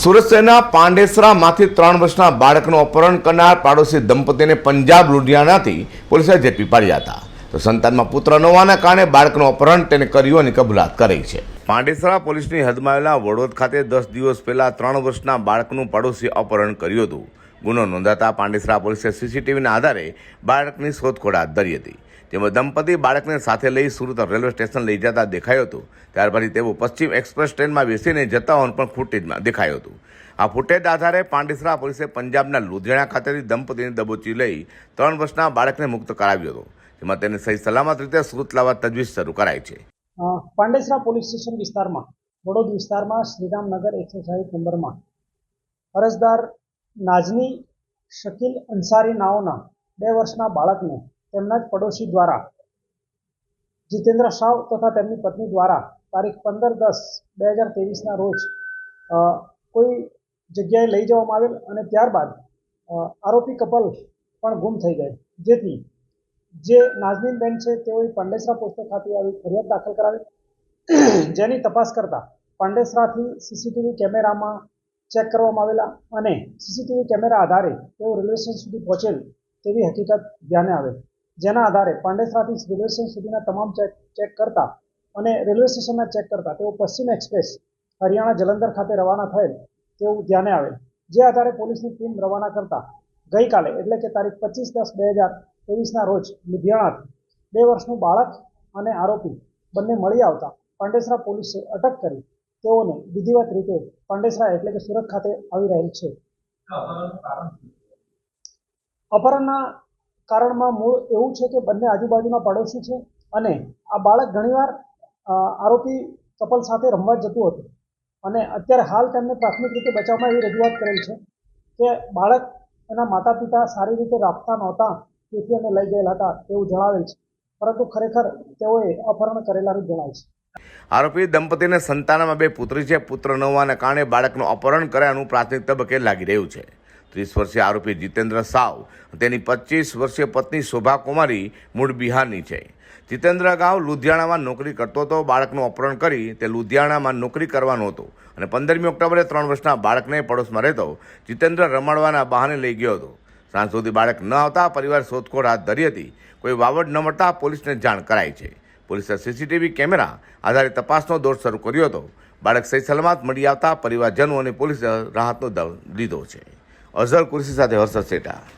સુરત શહેરના પાંડેસરામાંથી ત્રણ વર્ષના બાળકનું અપહરણ કરનાર પાડોશી દંપતીને પંજાબ લુધિયાણાથી પોલીસે ઝડપી પાડ્યા હતા. તો સંતાનમાં પુત્ર ન હોવાના કારણે બાળકનું અપહરણ તેને કર્યું અને કબૂલાત કરી છે. પાંડેસરા પોલીસની હદમાં આવેલા વડોદ ખાતે દસ દિવસ પહેલા ત્રણ વર્ષના બાળકનું પાડોશી અપહરણ કર્યું હતું. ગુનો નોંધાતા પાંડેસરા પોલીસે સીસીટીવીના આધારે બાળકની શોધખોળ હાથ ધરી હતી. તેમાં દંપતી બાળકને સાથે લઈ સુરત રેલવે સ્ટેશન લઈ જતા દેખાયું હતું. ત્યાર પછી તેઓ પશ્ચિમ એક્સપ્રેસ ટ્રેનમાં બેસીને જતા હોવાનું પણ ફૂટેજમાં દેખાયું હતું. આ ફૂટેજ આધારે પાંડેસરા પોલીસે પંજાબના લુધિયાણા ખાતેથી દંપતીને દબોચી લઈ ત્રણ વર્ષના બાળકને મુક્ત કરાવ્યો હતો. જેમાં તેને સહી સલામત રીતે સુરત લાવવા તજવીજ શરૂ કરાઈ છે. પાંડેસરા પોલીસ સ્ટેશન વિસ્તારમાં, વડોદ વિસ્તારમાં, શ્રીરામનગર એકસો સાહીઠ નંબરમાં. અરજદાર નાઝની શકીલ અંસારી નાઓના બે વર્ષના બાળકને તેમના જ પડોશી દ્વારા જીતેન્દ્ર શાહ તથા તેમની પત્ની દ્વારા તારીખ પંદર દસ બે હજાર ના રોજ કોઈ જગ્યાએ લઈ જવામાં આવેલ અને ત્યારબાદ આરોપી કપલ પણ ગુમ થઈ ગઈ. જેથી જે નાઝમીનબેન છે તેઓએ પાંડેસરા પોસ્ટ ખાતે આવી ફરિયાદ દાખલ કરાવી. જેની તપાસ કરતા પાંડેસરાથી સીસીટીવી કેમેરામાં ચેક કરવામાં આવેલા અને સીસીટીવી કેમેરા આધારે તેઓ રેલવે સ્ટેશન સુધી પહોંચેલ તેવી હકીકત ધ્યાને આવે. જેના આધારે પાંડેસરાથી રેલવે સ્ટેશન સુધીના તમામ ચેક ચેક કરતા અને રેલવે સ્ટેશનના ચેક કરતા તેઓ પશ્ચિમ એક્સપ્રેસ હરિયાણા જલંધર ખાતે રવાના થયેલ તેવું ધ્યાને આવે. જે આધારે પોલીસની ટીમ રવાના કરતા ગઈકાલે, એટલે કે તારીખ પચીસ દસ બે હજાર ત્રેવીસના રોજ લુધિયાણાથી બે વર્ષનું બાળક અને આરોપી બંને મળી આવતા પાંડેસરા પોલીસે અટક કરી તેઓને વિધિવત રીતે પાંડેસરા એટલે કે સુરત ખાતે આવી રહેલ છે. અપહરણના કારણમાં મૂળ એવું છે કે બંને આજુબાજુના પડોશી છે અને આ બાળક ઘણીવાર આરોપી કપલ સાથે રમવા જતું હતું. અને અત્યારે હાલ તેમને પ્રાથમિક રીતે બચાવમાં એવી રજૂઆત કરેલ છે કે બાળક એના માતા પિતા સારી રીતે રાખતા નહોતા તેથી અમે લઈ ગયેલા હતા તેવું જણાવેલ છે. પરંતુ ખરેખર તેઓએ અપહરણ કરેલાનું જણાય છે. આરોપી દંપતીને સંતાનમાં બે પુત્રી છે. પુત્ર ન હોવાના કારણે બાળકનું અપહરણ કર્યાનું પ્રાથમિક તબક્કે લાગી રહ્યું છે. ત્રીસ વર્ષીય આરોપી જીતેન્દ્ર સાવ તેની પચીસ વર્ષીય પત્ની શોભા કુમારી મૂળ બિહારની છે. જીતેન્દ્ર અગાઉ લુધિયાણામાં નોકરી કરતો હતો. બાળકનું અપહરણ કરી તે લુધિયાણામાં નોકરી કરવાનો હતો અને પંદરમી ઓક્ટોબરે ત્રણ વર્ષના બાળકને પડોશમાં રહેતો જીતેન્દ્ર રમાડવાના બહાને લઈ ગયો હતો. સાંજ સુધી બાળક ન આવતા પરિવાર શોધખોળ હાથ ધરી હતી. કોઈ વાવડ ન મળતા પોલીસને જાણ કરાઈ છે. પોલીસે સીસીટીવી કેમેરા આધારે તપાસનો દોર શરૂ કર્યો હતો. બાળક સહી સલામત મળી આવતા પરિવારજનો અને પોલીસે રાહતનો દળ લીધો છે. અઝર કુરશી સાથે હર્ષદ શેઠા.